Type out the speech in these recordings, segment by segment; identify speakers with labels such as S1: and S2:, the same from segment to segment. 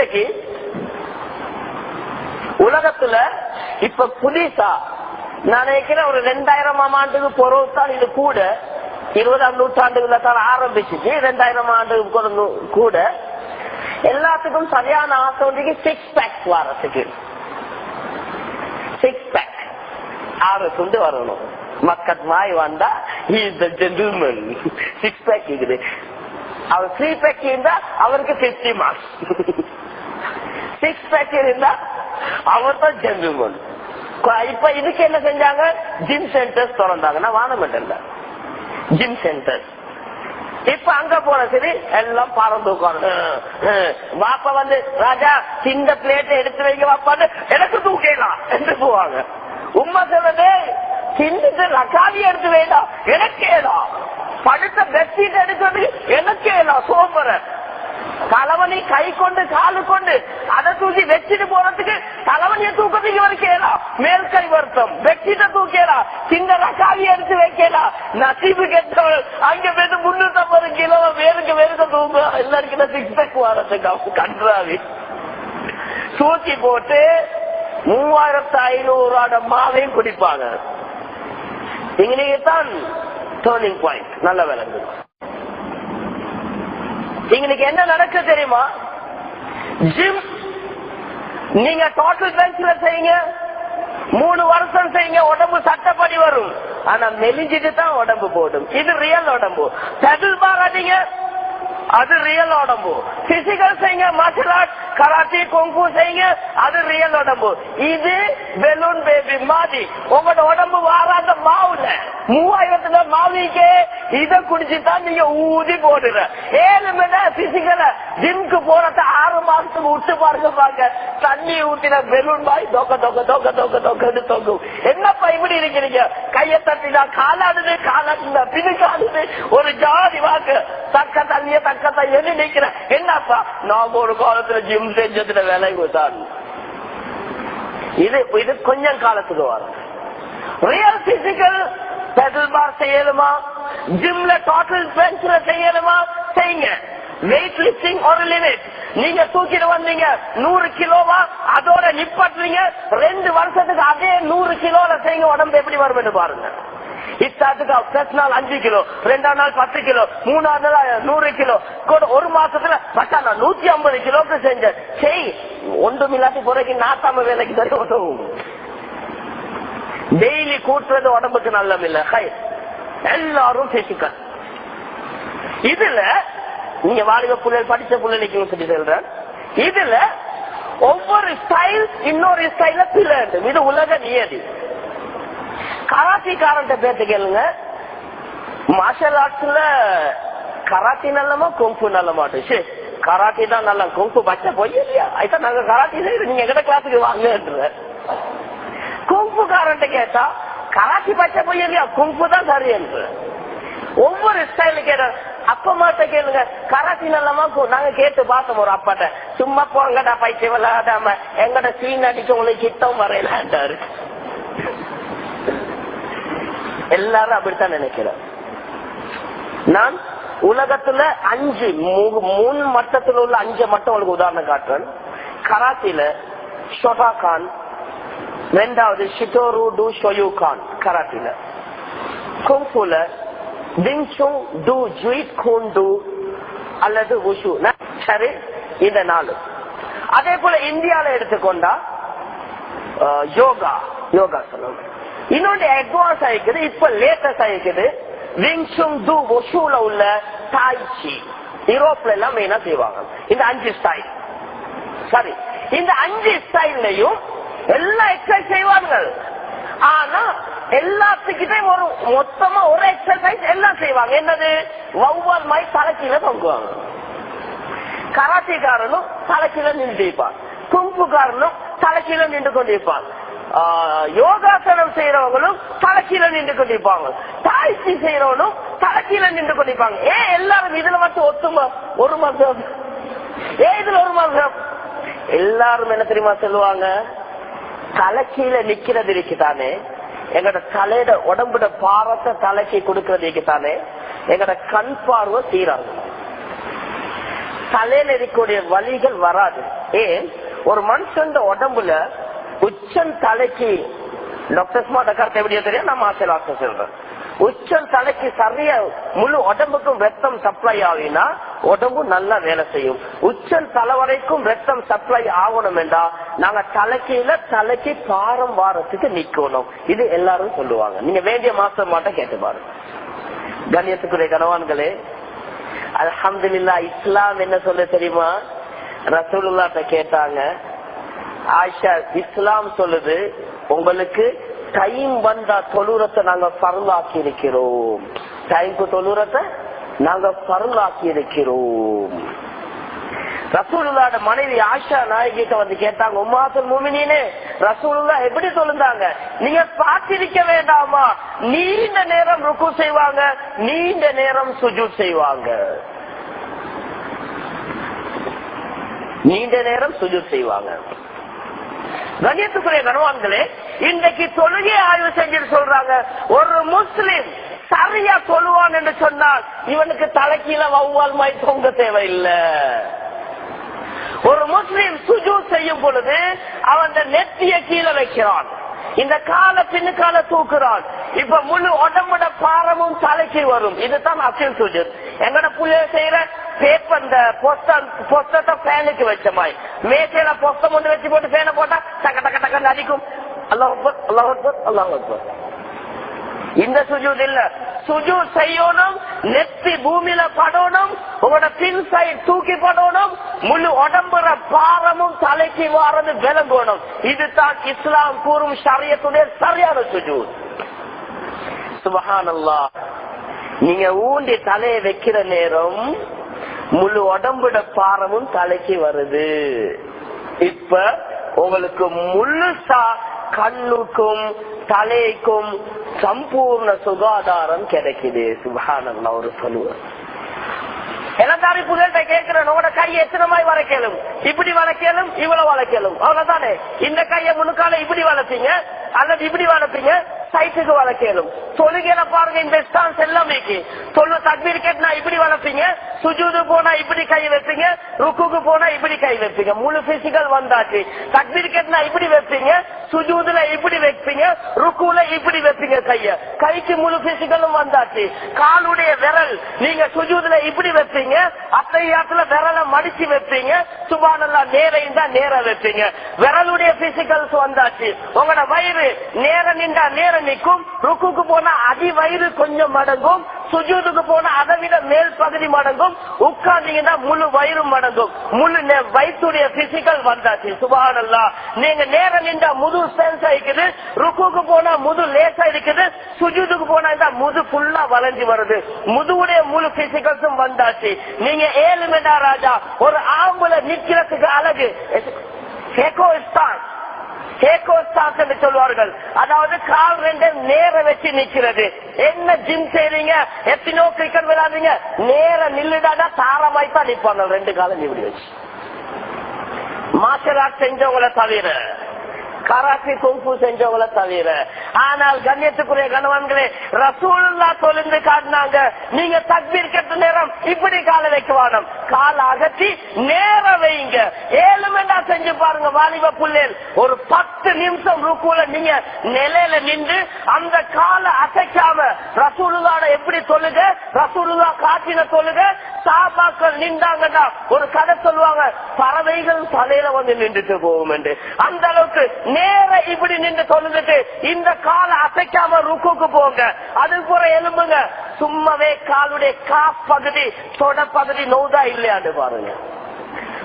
S1: இன்றைக்கு உலகத்துல இப்ப புதுசா நான் நினைக்கிறேன் ஒரு ரெண்டாயிரம் ஆண்டுக்கு பொருள் இது கூட இருபதாம் நூற்றாண்டுகள தான் ஆரம்பிச்சுச்சு ரெண்டாயிரம் ஆண்டுக்கு கூட. எல்லாத்துக்கும் சரியான ஆசை வந்து சிக்ஸ் பேக் வரத்துக்கு. சிக்ஸ் பேக் ஆறு துண்டு வரணும். மக்கள் மாய் வந்தா ஜென்டில்மேன் சிக்ஸ் பேக் இருக்குது. அவர் த்ரீ பேக் இருந்தா அவருக்கு பிப்டி மார்க்ஸ் சிக்ஸ் பேக் இருந்தா அவர் தான் ஜென்டில்மேன் இப்ப இதுக்கு என்ன செஞ்சாங்க? ஜிம் சென்டர்ஸ் திறந்தாங்க. நான் வானமெண்டல்ல ஜிம் சென்டர் இப்ப அங்க போன சரி எல்லாம் பறந்து உட்காந்து வாப்ப வந்து ராஜா சின்ன பிளேட் எடுத்து வைக்க வாப்பான்னு எனக்கு தூக்கலாம் என்று போவாங்க. உண்மை சொல்றது சின்னது ரக்காவி எடுத்து வேண்டாம் எனக்கு ஏதா படுத்த பெட்ஷீட் எடுக்கிறது எனக்கு ஏதா சோம்பர தலைவனை கை கொண்டு காலு கொண்டு அதை தூக்கி வச்சுட்டு போறதுக்கு தலைவனிய தூக்கத்துக்கு வரைக்கும் மேல் கை வருத்தம். பெட்ஷீட்டை தூக்கலாம் சின்ன ரக்காவி எடுத்து வைக்கலாம் நசீபு கெட்டவள் அங்க போயிட்டு முன்னூத்தி ஐம்பது கிலோ வேறுக்கு வேறுக்கு தூங்க எல்லாருக்கும் சிக்ஸ் பேக் வரதுக்கு கன்றாவி. தூக்கி போட்டு மூவாயிரத்து ஐநூறு ஆட மாவையும் குடிப்பாங்க. இங்கே தான் டேர்னிங் பாயிண்ட் நல்ல விளங்கு எங்களுக்கு என்ன நடக்க தெரியுமா? ஜிம் நீங்க டோட்டல் பெஞ்ச்ல செய்யுங்க. மூணு வருஷம் செய்யுங்க உடம்பு சட்டப்படி வரும். ஆனா மெலிஞ்சிட்டு தான் உடம்பு போடும். இது ரியல் உடம்பு. செடில் பார் அடிங்க. அது ரியல் உடம்பு. பிசிக்கல் செய்யுங்க மார்ஷல் ஆர்ட் கராத்தி கொங்கு செய்யுங்க அது ரியல் உடம்பு. இது பெலூன் பேபி மாதிரி. உங்களோட உடம்பு வாராத மாவுல. மூவாயிரத்துல மாவிக்கே இத குடிச்சுதான் நீங்க ஊதி போடுற. ஏழு மணி பிசிக்கல ஜிம்க்கு போறத ஆறு மாசத்துக்கு விட்டு பாருங்க பாருங்க. தண்ணி ஊத்தின பெலூன் பாய் தொக்க தொக்க தொக்க தொக்க தொக்கன்னு தொங்கும். என்னப்பா இப்படி இருக்கிறீங்க? கைய தட்டினா காலாடுது காலாடுதா பின்னுக்காடுது ஒரு ஜாதி வாக்கு. தக்க தண்ணிய தக்க தண்ணி நிக்கிறேன் என்னப்பா? நாம ஒரு காலத்துல ஜிம் செஞ்சதுல வேலை கொடுத்தான் இது இது கொஞ்சம் காலத்துக்கு வரும். ரியல் பிசிக்கல் பெடல் பார் செய்யணுமா? ஜிம்ல டோட்டல் பெஞ்ச்ல செய்யணுமா? செய்யுங்க. வெயிட் லிஃப்டிங் ஒரு லிமிட் நீங்க தூக்கிட்டு வந்தீங்க நூறு கிலோவா? அதோட நிப்பாட்டுறீங்க. ரெண்டு வருஷத்துக்கு அதே நூறு கிலோல செய்யுங்க. உடம்பு எப்படி வரும் பாருங்க. இஷ்டத்துக்கு ஃபர்ஸ்ட் நாள் அஞ்சு கிலோ ரெண்டாம் நாள் பத்து கிலோ மூணாவது நாள் நூறு கிலோ. கூட ஒரு மாசத்துல பட்டா நான் நூத்தி ஐம்பது கிலோக்கு செஞ்சேன். செய் ஒன்றும் இல்லாட்டி குறைக்கு நாத்தாம வேலைக்கு தர உதவும். டெய்லி கூட்டுறது உடம்புக்கு நல்லம் இல்ல. ஹை எல்லாரும் பிசிக்கல் இதுல நீங்க வாலிப புள்ளல் படிச்ச புள்ளலைக்கு சொல்லி சொல்றேன். இதுல ஒவ்வொரு ஸ்டைல் இன்னொரு ஸ்டைல பிள்ளை இது உலக நியதி. கராத்திக்காரன் பேத்து கேளுங்க. மார்ஷல் ஆர்ட்ஸ்ல கராத்தி நல்லமா குங்கு நல்ல மாட்டு கராத்தி தான் நல்லா குங்கு பச்சை போய் இல்லையா? ஐதான் நாங்க கராத்தி செய்யறோம் நீங்க எங்கட கிளாஸுக்கு வாங்கன்ற குங்குக்காரன் கேட்டா கராத்தி பச்சை போய் இல்லையா? குங்கு தான் சரி என்று. ஒவ்வொரு ஸ்டைலு கேட்ட அப்பமாட்ட கேளுங்க கராத்தி நல்லமா நாங்க கேட்டு பார்த்தோம் ஒரு அப்பாட்ட. சும்மா போங்கடா பைத்தியம் விளையாடாம எங்கட சீன் அடிக்க உங்களுக்கு கிட்டம் வரையலான்ட்டாரு. எல்லாரும் அப்படித்தான் நினைக்கிறேன். நான் உலகத்துல அஞ்சு மூணு மட்டத்தில் உள்ள அஞ்சு மட்டும் உங்களுக்கு உதாரணம் காட்டுறேன். கராத்தில ஷொடா கான் ரெண்டாவது ஷிட்டோரு டு ஷொயூ கான் கராத்தில. குங்ஃபுல டிங்சுங் டு ஜுயிட் கூன் டு அல்லது உஷு சரி இந்த நாலு. அதே போல இந்தியால எடுத்துக்கொண்டா யோகா யோகா சொல்லுங்க இன்னொன்று அட்வான்ஸ் ஆயிக்குது இப்ப லேட்டஸ்ட் ஆயிக்குது. விங்ஸும் டு ஒசூல உள்ள தாய்ச்சி யூரோப்ல எல்லாம் மெயினா செய்வாங்க. இந்த அஞ்சு ஸ்டைல் சரி இந்த அஞ்சு ஸ்டைல்லையும் எல்லா எக்ஸசைஸ் செய்வார்கள் ஆனா எல்லாத்துக்கிட்டே ஒரு மொத்தமா ஒரு எக்ஸசைஸ் எல்லாம் செய்வாங்க. என்னது? வௌவால் மாதிரி தலைக்கீழ தொங்குவாங்க. கராத்திக்காரனும் தலைக்கீழ நின்றுப்பான் கும்புக்காரனும் தலைக்கீழ நின்று கொண்டிருப்பான். யோகாசனம் செய்யறவங்களும் தலைக்கீழ நின்று கொண்டிருப்பாங்க. தாய்ச்சி செய்யறவனும் தலைக்கீழ நின்று கொண்டிருப்பாங்க. ஏன் எல்லாரும் இதுல மட்டும் ஒத்துமா? ஒரு மாசம் ஏன் இதுல ஒரு மாசம் எல்லாரும் என்ன தெரியுமா சொல்லுவாங்க? தலைக்கீழ நிக்கிறது இருக்குதானே? எங்கட தலையோட உடம்புட பாரத்தை தலைக்கு கொடுக்கறது இருக்குதானே? எங்கட கண் பார்வை சீராகும் தலையில இருக்கக்கூடிய வழிகள் வராது. ஏன்? ஒரு மனுஷன் உடம்புல உச்சன் தலைக்கு டாக்டர் ஸ்மார்ட் கருத்து எப்படியோ தெரியும் நான் மாசல் ஆசை சொல்றேன் உச்சம் தலைக்கு சரிய முழு உடம்புக்கும் ரத்தம் சப்ளை ஆகினா உடம்பு நல்லா வேலை செய்யும். உச்சம் தலை வரைக்கும் ரத்தம் சப்ளை ஆகணும் என்றா நாங்க தலைக்கீழ தலைக்கு பாரம் வாரத்துக்கு நிக்கணும். இது எல்லாரும் சொல்லுவாங்க. நீங்க வேண்டிய மாசம் மாட்ட கேட்டு பாருங்க. கண்ணியத்துக்குரிய கணவான்களே அலமதுல்லா இஸ்லாம் என்ன சொல்ல தெரியுமா? ரசூலுல்லாட்ட கேட்டாங்க ஆயிஷா இஸ்லாம் சொல்லுது உங்களுக்கு டைம் வந்தா தொழுறத்தை நாங்க பருளாக்கி இருக்கிறோம் டைம்க்கு தொழுறத்தை நாங்க பருளாக்கி இருக்கிறோம் ரசூலுல்லாட மனைவி ஆஷா நாயகிட்ட வந்து கேட்டாங்க உமாசல் மூமினே ரசூலுல்லா எப்படி சொல்லுந்தாங்க நீங்க பார்த்திருக்க வேண்டாமா? நீண்ட நேரம் ருக்கு செய்வாங்க நீண்ட நேரம் சுஜு செய்வாங்க. நீண்ட நேரம் சுஜு செய்வாங்க. கண்ணியத்துக்குரிய கனவான்களே இன்றைக்கு தொழுகை ஆய்வு செஞ்சுட்டு சொல்றாங்க. ஒரு முஸ்லிம் சரியா சொல்லுவான் என்று சொன்னால் இவனுக்கு தலைக்கீழ வௌவால் மாய் தொங்க தேவையில்லை. ஒரு முஸ்லிம் சுஜூ செய்யும் பொழுது அவன் நெத்திய கீழே வைக்கிறான். இந்த கால பின்னுக்கால தூக்குறான். இப்ப முழு உடம்புட பாரமும் தலைக்கு வரும். இதுதான் அசில் சுஜூத். எங்கட புள்ள செய்யற பேப்பர் இந்த பொஸ்டத்தை ஃபேனுக்கு வச்ச மாதிரி. மேசையில பொஸ்தம் ஒன்று வச்சு போட்டு ஃபேனை போட்டா டக்க டக்க டக்கன்னு அடிக்கும். அல்லாஹ் அல்லாஹ் அல்லாஹ் இந்த சுஜூத் இல்ல. சுஜு செய்யணும் நெத்தி பூமியில படணும் உங்களோட பின் சைடு தூக்கி படணும் முழு உடம்புற பாரமும் தலைக்கு வாரது விளங்கணும். இதுதான் இஸ்லாம் கூறும் சரியத்துடைய சரியான சுஜூத் சுபஹானல்லா நீங்க ஊண்டி தலையை வைக்கிற நேரம் முழு உடம்புட பாரமும் தலைக்கு வருது. இப்ப உங்களுக்கு முழுசா கண்ணுக்கும் தலைக்கும் சம்பூர்ண சுகாதாரம் கிடைக்குது சுபஹானல்லா ஒரு சொல்லுவார். இளந்தாரி புகழ்கிட்ட கேட்கிறேன் உங்களோட கையை எத்தனை மாதிரி வளைக்கலும்? இப்படி வளைக்கலும் இவ்வளவு வளைக்கலும். அவ்வளவுதானே? இந்த கையை முன்னுக்கால இப்படி வளர்ப்பீங்க அல்லது இப்படி வளர்ப்பீங்க சைட்டுக்கு வளர்க்கலும். தொழுகையில பாருங்க இந்த ஸ்டான்ஸ் எல்லாம் இருக்கு. தொழு தக்பீர் கேட்டா இப்படி வளர்ப்பீங்க சுஜூது போனா இப்படி கை வைப்பீங்க ருக்குக்கு போனா இப்படி கை வைப்பீங்க. முழு பிசிக்கல் வந்தாச்சு. தக்பீர் கேட்டா இப்படி வைப்பீங்க சுஜூதுல இப்படி வைப்பீங்க ருக்குல இப்படி வைப்பீங்க கைய. கைக்கு முழு பிசிக்கலும் வந்தாச்சு. காலுடைய விரல் நீங்க சுஜூதுல இப்படி வைப்பீங்க அத்தையாத்துல விரலை மடிச்சு வைப்பீங்க சுபானல்லா நேரையும் இருந்தா நேர வைப்பீங்க. விரலுடைய பிசிக்கல்ஸ் வந்தாச்சு. உங்களோட வயிறு நேர நின்றா நேர நிற்கும். ருக்குக்கு போனா அடி வயிறு கொஞ்சம் மடங்கும். சுஜூதுக்கு போனா அதை விட மேல் பகுதி மடங்கும். உட்கார்ந்தீங்கன்னா முழு வயிறும் மடங்கும். முழு வயிற்றுடைய பிசிக்கல் வந்தாச்சு. சுபானல்லா. நீங்க நேரம் நின்றா முது சென்ஸ் ஆயிக்குது ருக்குக்கு போனா முது லேசா இருக்குது. சுஜூதுக்கு போனா இந்த முது ஃபுல்லா வளைஞ்சு வருது. முதுவுடைய முழு பிசிக்கல்ஸும் வந்தாச்சு. நீங்க ஏழு ராஜா ஒரு ஆம்புல நிக்கிறதுக்கு அழகு. கேக்கோஸ்டாக் என்று சொல்வார்கள். அதாவது கால் ரெண்டு நேர வச்சு நிக்கிறது என்ன ஜிம் செய்றீங்க? எத்தனையோ கிரிக்கெட் விளையாடுறீங்க? நேர நில்லுடாடா தாரமாய்ப்பா தான் நிப்பாங்க ரெண்டு காலம் இப்படி வச்சு. மார்ஷல் ஆர்ட் செஞ்சவங்களை தவிர கராத்தி குங்கு செஞ்சவங்கள தவிர ஆனால் கண்ணியத்துக்குரிய கணவன்களே ரசூல்லா தொழுந்து காட்டினாங்க. நீங்க தக்பீர் கட்ட இப்படி கால வைக்க வேணும் கால அகற்றி நேர வைங்க. ஏழு மண்டா செஞ்சு பாருங்க வாலிப புள்ளேல் ஒரு பத்து நிமிஷம் ருக்குல நீங்க நிலையில நின்று அந்த கால அசைக்காம ரசூலுதான எப்படி சொல்லுங்க? ரசூலுதா காட்டின சொல்லுங்க? சாபாக்கள் நின்றாங்கன்னா ஒரு கதை சொல்லுவாங்க பறவைகள் தலையில வந்து நின்றுட்டு போகும் என்று. அந்த அளவுக்கு நேர இப்படி நின்று தொழுதுட்டு இந்த காலை அசைக்காம ருக்குக்கு போங்க. அது கூட எலும்புங்க சும்மாவே காலுடைய கா பகுதி தொட பகுதி நோதா இல்லையான்னு பாருங்க.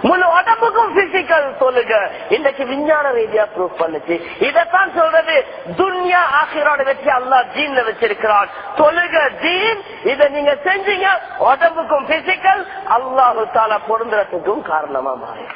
S1: முழு உடம்புக்கும் பிசிக்கல் சொல்லுங்க. இன்னைக்கு விஞ்ஞான ரீதியா ப்ரூவ் பண்ணுச்சு. இதத்தான் சொல்றது துன்யா ஆசிரியரோட வெற்றி அல்லா ஜீன்ல வச்சிருக்கிறான். சொல்லுங்க ஜீன் இதை நீங்க செஞ்சீங்க உடம்புக்கும் பிசிக்கல் அல்லாஹு தாலா பொருந்துறதுக்கும் காரணமா மாறி